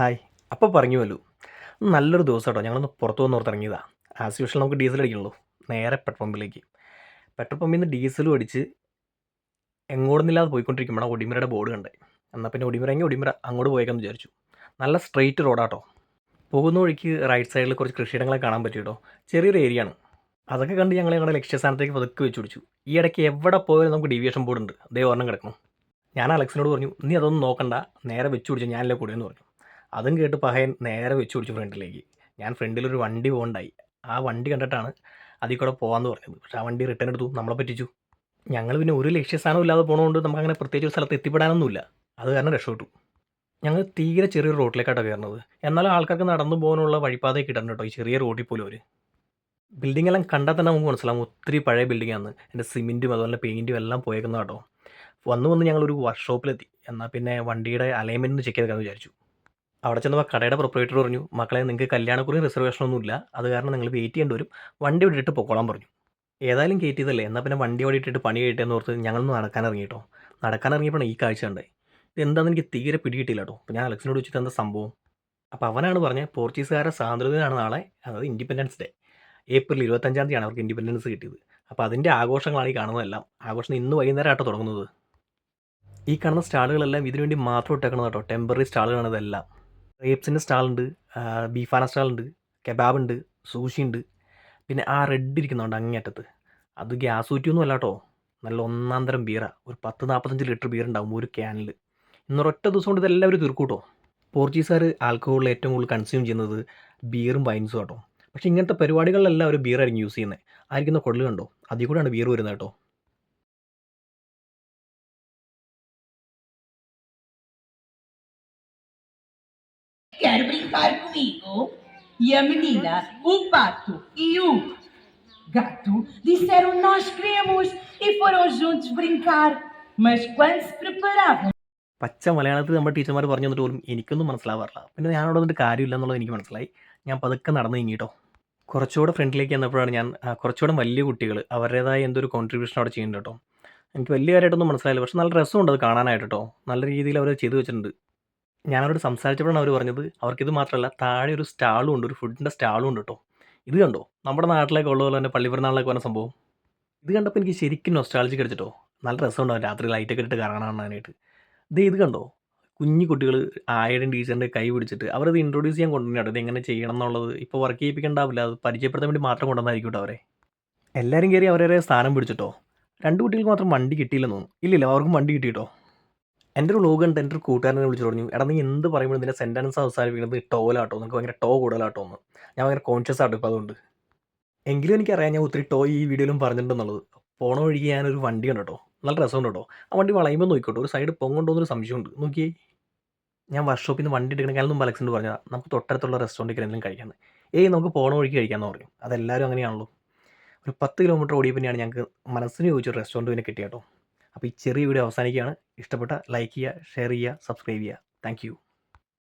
Hi. അപ്പോൾ പറഞ്ഞുവല്ലോ നല്ലൊരു ദിവസം കേട്ടോ ഞങ്ങളൊന്ന് പുറത്തു വന്ന് ഓർത്തിറങ്ങിയതാണ് ആസ് യൂഷ്വൽ നമുക്ക് ഡീസൽ അടിക്കണല്ലോ നേരെ പെട്രോൾ പമ്പിലേക്ക് പെട്രോൾ പമ്പിൽ നിന്ന് ഡീസലും അടിച്ച് എങ്ങോട്ടൊന്നില്ലാതെ പോയിക്കൊണ്ടിരിക്കുമ്പോഴാണ് ഒടിമരയുടെ ബോർഡ് കണ്ടേ എന്നാൽ പിന്നെ ഒടിമരങ്ങി ഒടിമര അങ്ങോട്ട് പോയേക്കാന്ന് വിചാരിച്ചു. നല്ല സ്ട്രെയിറ്റ് റോഡാട്ടോ പോകുന്ന വഴിക്ക് റൈറ്റ് സൈഡിൽ കുറച്ച് കൃഷിയിടങ്ങളെ കാണാൻ പറ്റി കേട്ടോ ചെറിയൊരു ഏരിയ ആണ് അതൊക്കെ കണ്ട് ഞങ്ങൾ ഞങ്ങളുടെ ലക്ഷ്യസ്ഥാനത്തേക്ക് പതുക്കെ വെച്ച് പിടിച്ചു. ഈ ഇടയ്ക്ക് എവിടെ പോയാലും നമുക്ക് ഡിവിയേഷൻ ബോർഡ് ഉണ്ട്. അതേ ഒരെണ്ണം കിടക്കണം ഞാൻ അലക്സിനോട് പറഞ്ഞു നീ അതൊന്നും നോക്കണ്ട. നേരെ വെച്ച് പിടിച്ചു. ഞാനല്ലേ കൂടെ എന്ന് പറഞ്ഞു. അതും കേട്ട് പഹയൻ നേരെ വെച്ച് പിടിച്ചു ഫ്രണ്ടിലേക്ക്. ഞാൻ ഫ്രണ്ടിലൊരു വണ്ടി പോകണ്ടായി. ആ വണ്ടി കണ്ടിട്ടാണ് അതിൽ കൂടെ പോകാമെന്ന് പറഞ്ഞത്. പക്ഷെ ആ വണ്ടി റിട്ടേൺ എടുത്തു. നമ്മളെ പറ്റിച്ചു. ഞങ്ങൾ പിന്നെ ഒരു ലക്ഷ്യസ്ഥാനം ഇല്ലാതെ പോണതുകൊണ്ട് നമുക്ക് അങ്ങനെ പ്രത്യേകിച്ച് ഒരു സ്ഥലത്ത് എത്തിപ്പെടാനൊന്നുമില്ല. അത് കാരണം രക്ഷപ്പെട്ടു. ഞങ്ങൾ തീരെ ചെറിയൊരു റോട്ടിലേക്കാട്ടോ കയറുന്നത്. എന്നാലും ആൾക്കാർക്ക് നടന്നു പോകാനുള്ള വഴിപാതയൊക്കെ ഇടണം കേട്ടോ ഈ ചെറിയ റോഡിൽ പോലും അവർ ബിൽഡിംഗ് എല്ലാം കണ്ടാൽ തന്നെ നമുക്ക് മനസ്സിലാവും. ഒത്തിരി പഴയ ബിൽഡിംഗ് ആണ് എന്റെ സിമെന്റും അതുപോലെ പെയിന്റും എല്ലാം പോയേക്കുന്ന കേട്ടോ. വന്ന് വന്ന് ഞങ്ങളൊരു വർക്ക്ഷോപ്പിലെത്തി എന്നാൽ പിന്നെ വണ്ടിയുടെ അലൈൻമെന്റ് ചെക്ക് ചെയ്തെന്ന് വിചാരിച്ചു. അവിടെ ചെന്നപ്പോൾ കടയുടെ പ്രൊപ്പറേറ്റർ പറഞ്ഞു മക്കളെ നിങ്ങൾക്ക് കല്യാണക്കുറി റിസർവേഷനൊന്നുമില്ല അത് കാരണം നിങ്ങൾ വെയിറ്റ് ചെയ്യേണ്ടി വരും. വണ്ടി വിട്ടിട്ട് പൊക്കോളാൻ പറഞ്ഞു. ഏതായാലും കയറ്റി ഇതല്ലേ എന്നാൽ പിന്നെ വണ്ടി ഓടിയിട്ടിട്ട് പണി കഴിയട്ടെന്ന് ഓർത്ത് ഞങ്ങളൊന്ന് നടക്കാൻ ഇറങ്ങി കേട്ടോ നടക്കാൻ ഇറങ്ങിയപ്പോൾ ഈ കാഴ്ച ഉണ്ടായി ഇത് എന്താണെന്ന് എനിക്ക് തീരെ പിടികിട്ടില്ല കേട്ടോ അപ്പോൾ ഞാൻ അലക്സിനോട് വെച്ചിട്ട് എന്താ സംഭവം? അപ്പോൾ അവനാണ് പറഞ്ഞത് പോർച്ചുഗീസുകാരുടെ സ്വാതന്ത്ര്യദിനാണ് നാളെ. അതായത് ഇൻഡിപെൻഡൻസ് ഡേ ഏപ്രിൽ ഇരുപത്തഞ്ചാം തീയതിയാണ് അവർക്ക് ഇൻഡിപെൻഡൻസ് കിട്ടിയത്. അപ്പോൾ അതിന്റെ ആഘോഷങ്ങളാണ് ഈ കാണുന്നതെല്ലാം. ആഘോഷം ഇന്ന് വൈകുന്നേരം തുടങ്ങുന്നത്. ഈ കാണുന്ന സ്റ്റാളുകളെല്ലാം ഇതിനുവേണ്ടി മാത്രം ഇട്ടേക്കണം കേട്ടോ ടെമ്പററി സ്റ്റാളുകളാണ് ഇതെല്ലാം. റേപ്സിന്റെ സ്റ്റാളുണ്ട് ബീഫാന സ്റ്റാളുണ്ട് കെബാബ് ഉണ്ട് സൂഷി ഉണ്ട് പിന്നെ ആ റെഡ് ഇരിക്കുന്നുണ്ട് അങ്ങേറ്റത്ത് അത് ഗ്യാസ് ഊറ്റിയൊന്നും അല്ല കേട്ടോ. നല്ല ഒന്നാം തരം ബീറ. ഒരു പത്ത് നാൽപ്പത്തഞ്ച് ലിറ്റർ ബീർ ഉണ്ടാവും ഒരു ക്യാനിൽ ഇന്നൊരൊറ്റ ദിവസം കൊണ്ട് ഇതെല്ലാവരും തീർക്കൂട്ടോ പോർച്ചുഗീസുകാർ ആൽക്കഹോളിൽ ഏറ്റവും കൂടുതൽ കൺസ്യൂം ചെയ്യുന്നത് ബീറും വൈൻസും കേട്ടോ പക്ഷേ ഇങ്ങനത്തെ പരിപാടികളിലെല്ലാം അവർ ബീറായിരിക്കും യൂസ് ചെയ്യുന്നത് ആയിരിക്കുന്ന കൊള്ളു കണ്ടോ? അതിൽ കൂടെയാണ് ബീർ വരുന്നത് കേട്ടോ. Quer brincar comigo? E a menina, o pato e o gato disseram nós queremos. E foram juntos brincar. Mas quando se preparavam പച്ച മലയാളത്തിൽ നമ്മുടെ ടീച്ചർമാർ പറഞ്ഞു തന്നിട്ട് പോലും എനിക്കൊന്നും മനസ്സിലാവാറില്ല. പിന്നെ ഞാൻ അവിടെ വന്നിട്ട് കാര്യമില്ല എന്നുള്ളത് എനിക്ക് മനസ്സിലായി. ഞാൻ പതുക്കെ നടന്നു നീങ്ങിട്ടോ. കുറച്ചുകൂടെ ഫ്രണ്ടിലേക്ക് വന്നപ്പോഴാണ് ഞാൻ കുറച്ചുകൂടെ വലിയ കുട്ടികൾ അവരുടേതായ എന്തൊരു കോൺട്രിബ്യൂഷൻ അവിടെ ചെയ്യുന്നുണ്ട് കേട്ടോ. എനിക്ക് വലിയ കാര്യമായിട്ടൊന്നും മനസ്സിലായില്ല. പക്ഷെ നല്ല രസമുണ്ട് അത് കാണാനായിട്ട് കേട്ടോ. നല്ല രീതിയിൽ അവർ ചെയ്തു വെച്ചിട്ടുണ്ട്. ഞാനവരോട് സംസാരിച്ചപ്പോഴാണ് അവർ പറഞ്ഞത് ഇത് മാത്രമല്ല താഴെ ഒരു സ്റ്റാളും ഉണ്ട് ഒരു ഫുഡിന്റെ സ്റ്റാളും ഉണ്ട് കേട്ടോ ഇത് കണ്ടോ? നമ്മുടെ നാട്ടിലേക്ക് ഉള്ള പോലെ തന്നെ പള്ളിപ്പെരുന്നാളിലേക്ക് വന്ന സംഭവം. ഇത് കണ്ടപ്പോൾ എനിക്ക് ശരിക്കും നൊസ്റ്റാളജി കടിച്ചിട്ടോ നല്ല രസമുണ്ടാവും രാത്രി ലൈറ്റൊക്കെ ഇട്ട് കാണാനായിട്ട് ദേ ഇത് കണ്ടോ? കുഞ്ഞു കുട്ടികൾ ആയുടെയും ടീച്ചറിന്റെ കൈ പിടിച്ചിട്ട് അവരത് ഇൻട്രൊഡ്യൂസ് ചെയ്യാൻ കൊണ്ടുവന്നിട്ടോ ഇത് എങ്ങനെ ചെയ്യണം എന്നുള്ളത്. ഇപ്പോൾ വർക്ക് ചെയ്യിപ്പിക്കണ്ടാവില്ല അത് പരിചയപ്പെടുത്താൻ വേണ്ടി മാത്രം കൊണ്ടുവന്നായിരിക്കും കേട്ടോ അവരെ. എല്ലാവരും കയറി അവരവരെ സ്ഥാനം പിടിച്ചിട്ടോ രണ്ട് കുട്ടികൾക്ക് മാത്രം വണ്ടി കിട്ടിയില്ലെന്ന് തോന്നുന്നു. ഇല്ലില്ല അവർക്കും വണ്ടി കിട്ടിയിട്ടോ എന്റെ ഒരു ലോഗ് ഉണ്ട് എന്റെ ഒരു കൂട്ടുകാരനെ വിളിച്ചു പറഞ്ഞു എടാ നീ എന്ത് പറയുമ്പോൾ ഇതിന്റെ സെന്റൻസ് അവസാനിപ്പിക്കുന്നത് ടോലാട്ടോ നിങ്ങൾക്ക് ഭയങ്കര ടോ കൂടുതലാട്ടോ എന്ന് ഞാൻ ഭയങ്കര കോൺഷ്യസ് ആട്ടോ ഇപ്പോൾ അതുകൊണ്ട്. എങ്കിലും എനിക്കറിയാം ഞാൻ ഒത്തിരി ടോ ഈ വീഡിയോയിലും പറഞ്ഞിട്ടുണ്ടെന്നുള്ളത്. പോണ വഴിക്ക് ഞാനൊരു വണ്ടി ഉണ്ട് കേട്ടോ നല്ല രസമുണ്ട് കേട്ടോ ആ വണ്ടി വളയുമ്പോൾ നോക്കിക്കോട്ടോ. ഒരു സൈഡ് പൊങ്ങുണ്ടോ എന്നൊരു സംശയമുണ്ട്. നോക്കിയേ. ഞാൻ വർക്ക്ഷോപ്പിൽ നിന്ന് വണ്ടി എടുക്കണമെങ്കിൽ മുമ്പ് അലക്സിനോട് പറഞ്ഞാൽ നമുക്ക് തൊട്ടടുത്തുള്ള റെസ്റ്റോറന്റിൽ എന്തെങ്കിലും കഴിക്കാമെന്ന് ഏയ് നമുക്ക് പോണ വഴിക്ക് കഴിക്കാമെന്ന് പറയും അതെല്ലാവരും അങ്ങനെയാണല്ലോ. ഒരു പത്ത് കിലോമീറ്റർ ഓടിയ ഞങ്ങൾക്ക് മനസ്സിന് ചോദിച്ചൊരു റെസ്റ്റോറന്റ് പിന്നെ കിട്ടിയ കേട്ടോ അപ്പോൾ ഈ ചെറിയ വീഡിയോ അവസാനിക്കുകയാണ്. ഇഷ്ടപ്പെട്ട ലൈക്ക് ചെയ്യുക ഷെയർ ചെയ്യുക സബ്സ്ക്രൈബ് ചെയ്യുക. താങ്ക്